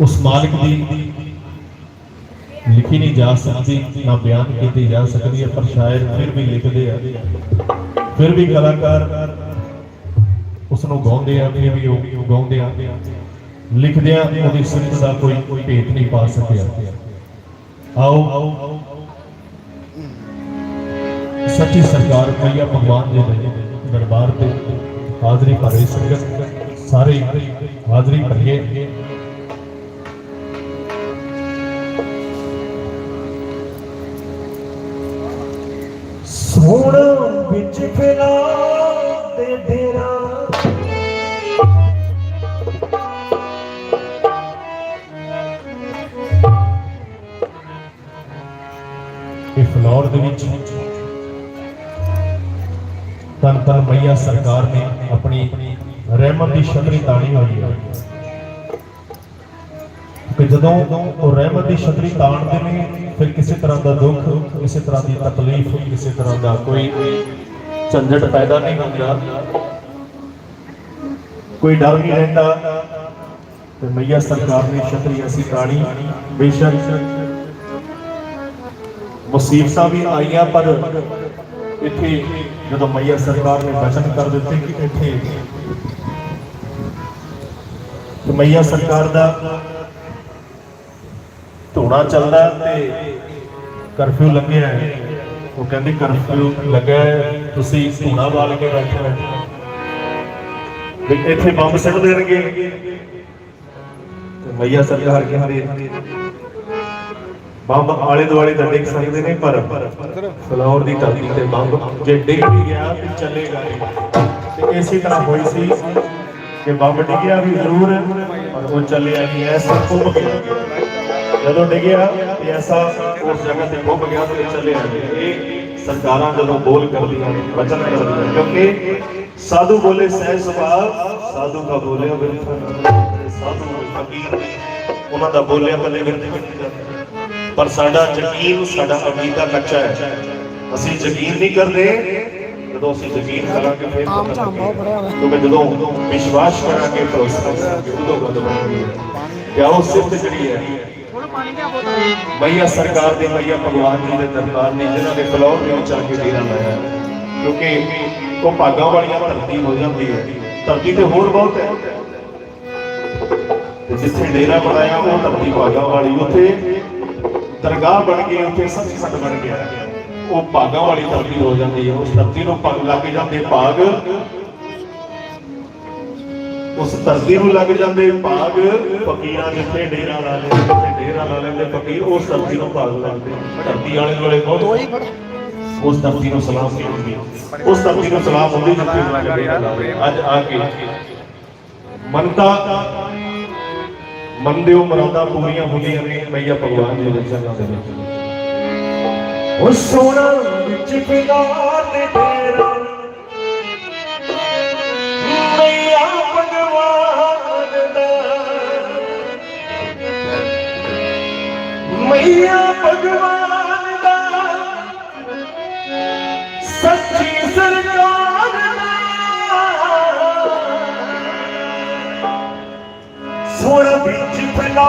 ਉਸ ਮਾਲਕ ਦੀ ਲਿਖੀ ਨਹੀਂ ਜਾ ਸਕਦੀ, ਨਾ ਬਿਆਨ ਕੀਤੀ ਜਾ ਸਕਦੀ ਹੈ, ਪਰ ਸ਼ਾਇਰ ਫਿਰ ਵੀ ਲਿਖਦੇ ਆ। ਫਿਰ ਵੀ ਕਲਾਕਾਰ ਉਸ ਨੂੰ ਗਾਉਂਦੇ ਆ, ਫਿਰ ਵੀ ਉਹ ਗਾਉਂਦੇ ਆ। ਲਿਖਦੇ ਆ, ਉਹਦੀ ਸਿਫਤ ਦਾ ਕੋਈ ਭੇਤ ਨਹੀਂ ਪਾ ਸਕਿਆ। ਆਓ। ਸੱਚੀ ਸਰਕਾਰ ਮਈਆ ਭਗਵਾਨ ਦੇ ਦਰਬਾਰ ਤੇ ਹਾਜ਼ਰੀ ਭਰੇ ਸੰਗਤ ਸਾਰੇ ਹਾਜ਼ਰੀ ਭਰੀਏ। ਸੋਹਣਾ ਵਿੱਚ ਫਿਰਾ ਤੇ ਡੇਰਾ। ਇਹ ਫਲੋਰ ਦੇ ਵਿੱਚ ਤਨ ਤਨ ਮਈਆ ਸਰਕਾਰ ਨੇ ਆਪਣੀ ਰਹਿਮਤ ਦੀ ਛਤਰੀ ਤਾਣੀ ਹੋਈ ਹੈ। ਕਿ ਜਦੋਂ ਉਹ ਰਹਿਮਤ ਦੀ ਛਤਰੀ ਤਾਣਦੇ ਨੇ ਫਿਰ ਕਿਸੇ ਤਰ੍ਹਾਂ ਦਾ ਦੁੱਖ, ਕਿਸੇ ਤਰ੍ਹਾਂ ਦੀ ਤਕਲੀਫ, ਕਿਸੇ ਤਰ੍ਹਾਂ ਦਾ ਕੋਈ ਝੰਜਟ ਪੈਦਾ ਨਹੀਂ ਹੁੰਦਾ। ਕੋਈ ਡਰ ਨਹੀਂ ਰਹਿੰਦਾ। ਤੇ ਮਈਆ ਸਰਕਾਰ ਨੇ ਛਤਰੀ ਐਸੀ ਤਾਣੀ, ਬੇਸ਼ੱਕ ਮੁਸੀਬਤਾਂ ਵੀ ਆਈਆਂ, ਪਰ ਇੱਥੇ ਜਦੋਂ ਮਈਆ ਸਰਕਾਰ ਨੇ ਵਚਨ ਕਰ ਦਿੱਤੇ ਕਿ ਇੱਥੇ ਮਈਆ ਸਰਕਾਰ ਦਾ ਧੋਣਾ ਚੱਲਦਾ ਤੇ ਕਰਫਿਊ ਲੱਗਿਆ ਹੈ। ਉਹ ਕਹਿੰਦੇ ਕਰਫਿਊ ਲੱਗਾ ਤੁਸੀਂ ਧੋਣਾ ਵਾਲ ਕੇ ਬੈਠੇ ਵੀ ਇੱਥੇ ਬੰਬ ਸਿੱਟ ਦੇਣਗੇ। ਤੇ ਮਈਆ ਸਰਕਾਰ ਕਹਿੰਦੇ ਬੰਬ ਆਲੇ ਦੁਆਲੇ ਤਾਂ ਡਿੱਗ ਸਕਦੇ ਨੇ, ਪਰ ਫਲੋਰ ਦੀ ਧਰਤੀ ਤੇ ਬੰਬ ਜੇ ਡਿੱਗ ਵੀ ਗਿਆ ਤੇ ਚੱਲੇਗਾ ਨਹੀਂ। ਤੇ ਇਸੇ ਤਰ੍ਹਾਂ ਹੋਈ ਸੀ ਕਿ ਬੰਬ ਡਿੱਗਿਆ ਵੀ ਜ਼ਰੂਰ, ਪਰ ਉਹ ਚੱਲਿਆ ਨਹੀਂ। ਐਸਾ ਕੁੰਭ ਗਿਆ। ਜਦੋਂ ਡਿੱਗਿਆ ਤੇ ਐਸਾ ਉਸ ਜਗ੍ਹਾ ਤੇ ਕੁੰਭ ਗਿਆ ਤੇ ਚੱਲਿਆ ਇਹ ਸਰਕਾਰਾਂ ਜਦੋਂ ਬੋਲ ਕਰਦੀਆਂ ਨੇ ਵਚਨ ਕਰਦੀਆਂ ਕਿਉਂਕਿ ਸਾਧੂ ਬੋਲੇ ਸਹਿ ਸੁਭਾਅ ਸਾਧੂ ਦਾ ਬੋਲਿਆ ਵਿਰਥ ਸਾਧੂ ਫਕੀਰ ਉਹਨਾਂ ਦਾ ਬੋਲਿਆ ਨਹੀਂ ਜਾਂਦਾ ਪਰ ਸਾਡਾ ਯਕੀਨ ਸਾਡਾ ਅਕੀਦਾ ਕੱਚਾ ਹੈ। ਅਸੀਂ ਯਕੀਨ ਨਹੀਂ ਕਰਦੇ ਜਦੋਂ ਅਸੀਂ ਯਕੀਨ ਕਰਾਂਗੇ ਫਿਰ ਆਮ ਝਾਮ ਬਹੁਤ ਬੜਿਆ ਹੋਇਆ। ਕਿਉਂਕਿ ਜਦੋਂ ਵਿਸ਼ਵਾਸ ਕਰਾਂਗੇ ਭਰੋਸਾ ਕਰਾਂਗੇ ਉਦੋਂ ਗੱਲ ਬਣਦੀ ਹੈ ਕਿ ਉਹ ਸਿਫਤ ਜਿਹੜੀ ਹੈ ਮਈਆ ਸਰਕਾਰ ਦੇ ਮਈਆ ਭਗਵਾਨ ਜੀ ਦੇ ਦਰਬਾਰ ਨੇ ਜਿਨ੍ਹਾਂ ਦੇ ਫਲੋਰ ਦੇ ਵਿੱਚ ਕੇ ਡੇਰਾ ਲਾਇਆ। ਕਿਉਂਕਿ ਉਹ ਭਾਗਾਂ ਵਾਲੀਆਂ ਧਰਤੀ ਹੋ ਜਾਂਦੀ ਹੈ ਧਰਤੀ ਤੇ ਹੋਰ ਬਹੁਤ ਹੈ। ਤੇ ਜਿੱਥੇ ਡੇਰਾ ਬਣਾਇਆ, ਉਹ ਧਰਤੀ ਭਾਗਾਂ ਵਾਲੀ, ਉੱਥੇ ਦਰਗਾਹ ਬਣ ਗਈ ਉੱਥੇ ਸੱਚਖੰਡ ਬਣ ਗਿਆ ਉਹ ਭਾਗਾਂ ਵਾਲੀ ਧਰਤੀ ਹੋ ਜਾਂਦੀ ਹੈ। ਉਸ ਧਰਤੀ ਨੂੰ ਪੱਗ ਲੱਗ ਜਾਂਦੇ ਭਾਗ ਉਸ ਧਰਤੀ ਨੂੰ ਲੱਗ ਜਾਂਦੇ ਭਾਗ। ਫਕੀਰਾਂ ਜਿੱਥੇ ਡੇਰਾ ਲਾ ਲੈਂਦੇ ਜਿੱਥੇ ਡੇਰਾ ਲਾ ਲੈਂਦੇ ਫਕੀਰ ਉਸ ਧਰਤੀ ਨੂੰ ਭਾਗ ਲੱਗਦੇ। ਧਰਤੀ ਵਾਲੇ ਦੁਆਲੇ ਬਹੁਤ ਉਸ ਧਰਤੀ ਨੂੰ ਸਲਾਮ ਹੁੰਦੀ। ਉਸ ਧਰਤੀ ਨੂੰ ਸਲਾਮ ਹੁੰਦੀ ਜਿੱਥੇ ਅੱਜ ਆ ਕੇ ਮੰਨਤਾ ਮੰਨਦੇ ਹੋ ਮਰਾਦਾ ਪੂਰੀਆਂ ਹੁੰਦੀਆਂ ਨੇ ਮਈਆ ਭਗਵਾਨ ਦੇ ਚਰਨਾਂ ਦੇ ਵਿੱਚ। ਉਹ ਸੋਹਣਾ ਵਿੱਚ ਫਿਰਾ ਤੇ ਡੇਰਾ ਮਈਆ ਭਗਵਾਨ ਦਾ। ਸੱਚੀ ਸਰਕਾਰ ਦਾ। ਸੋਹਣਾ ਵਿੱਚ ਫਿਰਾ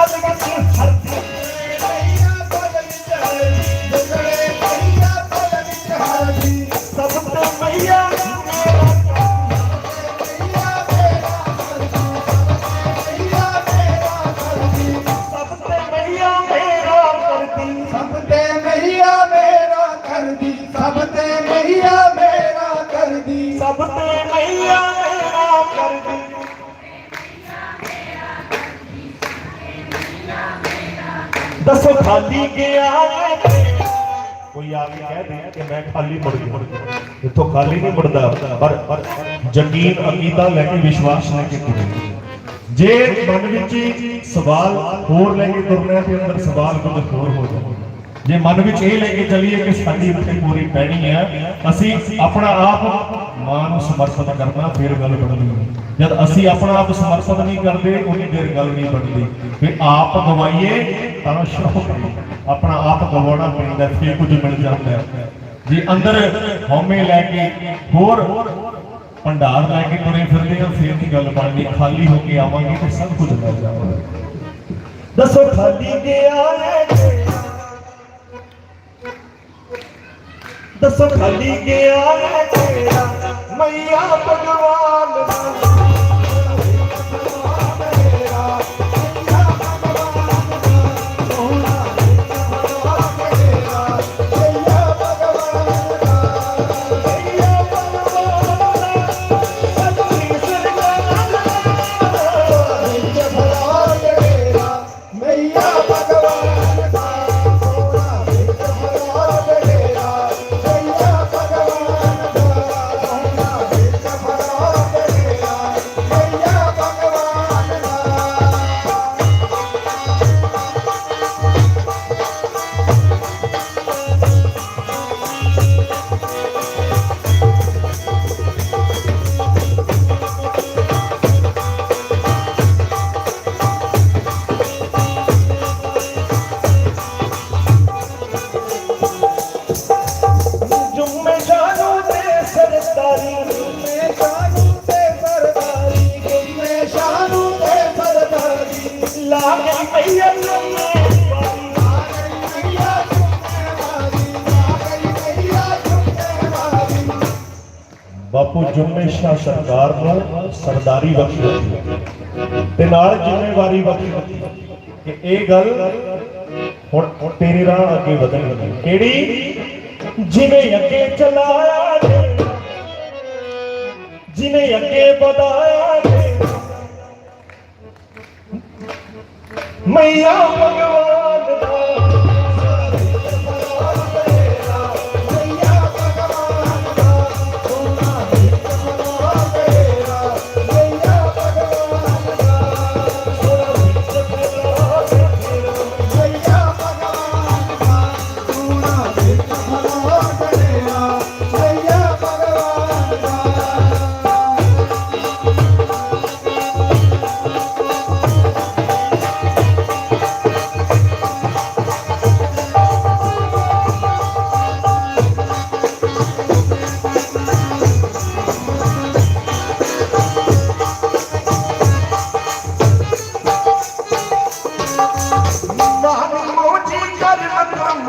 ਸਭ ਤੇ ਮਈਆ ਸਭ ਤੇ ਮਈਆ ਮੇਰਾ ਕਰਦੀ। ਦੱਸੋ ਖਾਲੀ ਗਿਆ ਕੋਈ ਆ ਕੇ ਕਹਿ ਦੇ ਕਿ ਮੈਂ ਖਾਲੀ ਮੁੜ ਗਿਆ। ਇੱਥੋਂ ਖਾਲੀ ਨਹੀਂ ਮੁੜਦਾ, ਪਰ ਯਕੀਨ ਅਕੀਦਾ ਲੈ ਕੇ ਵਿਸ਼ਵਾਸ ਲੈ ਕੇ ਤੁਰੇ। ਜੇ ਮਨ ਵਿੱਚ ਹੀ ਸਵਾਲ ਹੋਰ ਲੈ ਕੇ ਤੁਰਨਾ ਤੇ ਅੰਦਰ ਸਵਾਲ ਕੁਝ ਹੋਰ ਹੋ ਜਾਣਾ ਜੇ ਮਨ ਵਿੱਚ ਇਹ ਲੈ ਕੇ ਚੱਲੀਏ ਕਿ ਸਾਡੀ ਉੱਥੇ ਪੂਰੀ ਪੈਣੀ ਹੈ, ਅਸੀਂ ਆਪਣਾ ਆਪ ਮਾਂ ਨੂੰ ਸਮਰਪਿਤ ਕਰਨਾ, ਫਿਰ ਗੱਲ ਬਣਦੀ ਜਦ ਅਸੀਂ ਆਪਣਾ ਆਪ ਸਮਰਪਿਤ ਨਹੀਂ ਕਰਦੇ ਉਹਦੀ ਦੇਰ ਗੱਲ ਨਹੀਂ ਬਣਦੀ। ਵੀ ਆਪ ਗਵਾਈਏ ਤਾਂ ਸ਼ੌਕ ਆਪਣਾ ਆਪ ਗਵਾਉਣਾ ਪੈਂਦਾ, ਫਿਰ ਕੁਝ ਮਿਲ ਜਾਂਦਾ। ਹੈ ਜੇ ਅੰਦਰ ਹਉਮੈ ਲੈ ਕੇ ਹੋਰ ਭੰਡਾਰ ਲੈ ਕੇ ਤੁਰੇ ਫਿਰਦੇ ਆ, ਫਿਰ ਦੀ ਗੱਲ ਬਣਦੀ, ਖਾਲੀ ਹੋ ਕੇ ਆਵਾਂਗੇ ਤੇ ਸਭ ਕੁਝ ਮਿਲ ਜਾਵਾਂਗੇ ਦੱਸੋ, ਖਾਲੀ ਗਿਆ ਹੈ ਦੱਸੋ, ਖਾਲੀ ਗਿਆ ਹੈ ਤੇਰਾ ਮਈਆ ਭਗਵਾਨ ਦਾ ਬਾਪੂ ਜੁਮੇ ਸ਼ਾਹ ਸਰਕਾਰ ਨੂੰ ਸਰਦਾਰੀ ਬਖਸ਼ੀ ਦਿੱਤੀ ਤੇ ਨਾਲ ਜ਼ਿੰਮੇਵਾਰੀ ਬਖਸ਼ੀ ਦਿੱਤੀ ਕਿ ਇਹ ਗੱਲ ਹੁਣ ਹੁਣ ਤੇਰੀ ਰਾਹ ਅੱਗੇ ਵਧਣੀ ਕਿਹੜੀ ਜਿਵੇਂ ਅੱਗੇ ਚਲਾਇਆ ਨੇ ਜਿਵੇਂ ਅੱਗੇ ਵਧਾਇਆ ਮਈਆ ਭਗਵਾਨ ਦਾ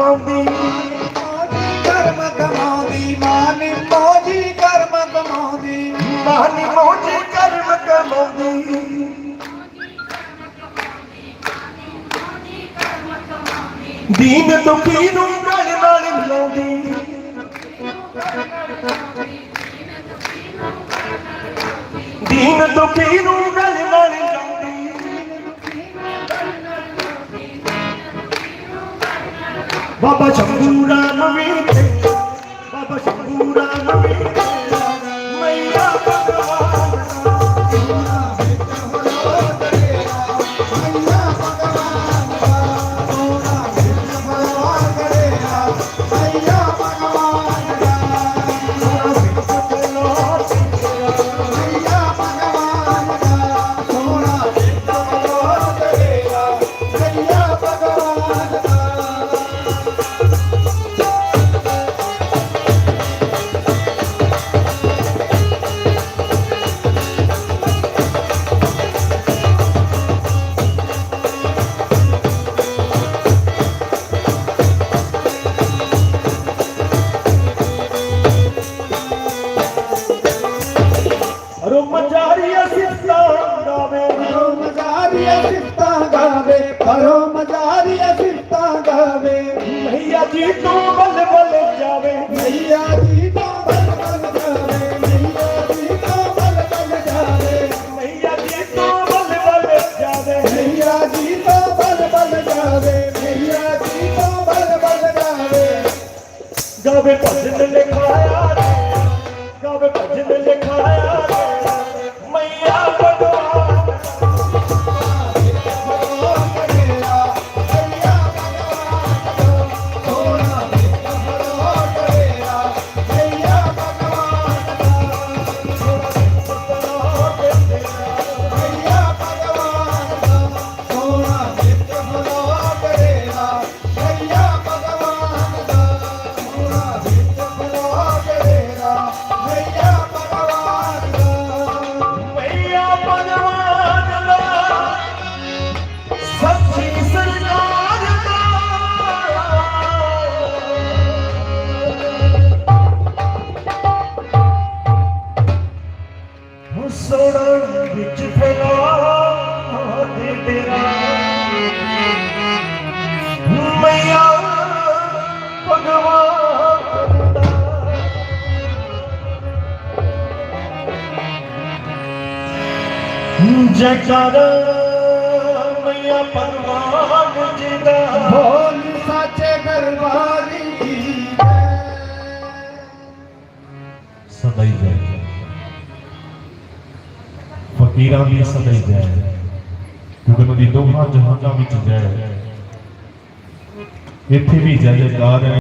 ਕਮਾਉਂਦੀ। ਕਰਮ ਕਮਾਉਂਦੀ, ਮਾਨੀ ਮੋਜੀ ਕਰਮ ਕਮਾਉਂਦੀ। ਮਾਨੀ ਮੋਜੀ ਕਰਮ ਕਮਾਉਂਦੀ। ਦੀਨ ਦੁਖੀ ਨੂੰ ਗਲ ਨਾਲ ਮਿਲਾਉਂਦੀ। ਦੀਨ ਦੁਖੀ ਨੂੰ বাবা শম্ভুরা নামে। বাবা শম্ভুরা নামে। ਜੈਕਾਰ ਫਕੀਰਾਂ ਦੀ ਸਦਾ ਜੈ। ਕਿਉਂਕਿ ਦੀ ਦੋਹਾਂ ਜਹਾਨਾਂ ਵਿੱਚ ਜੈ। ਇੱਥੇ ਵੀ ਜੈ ਜੈਕਾਰ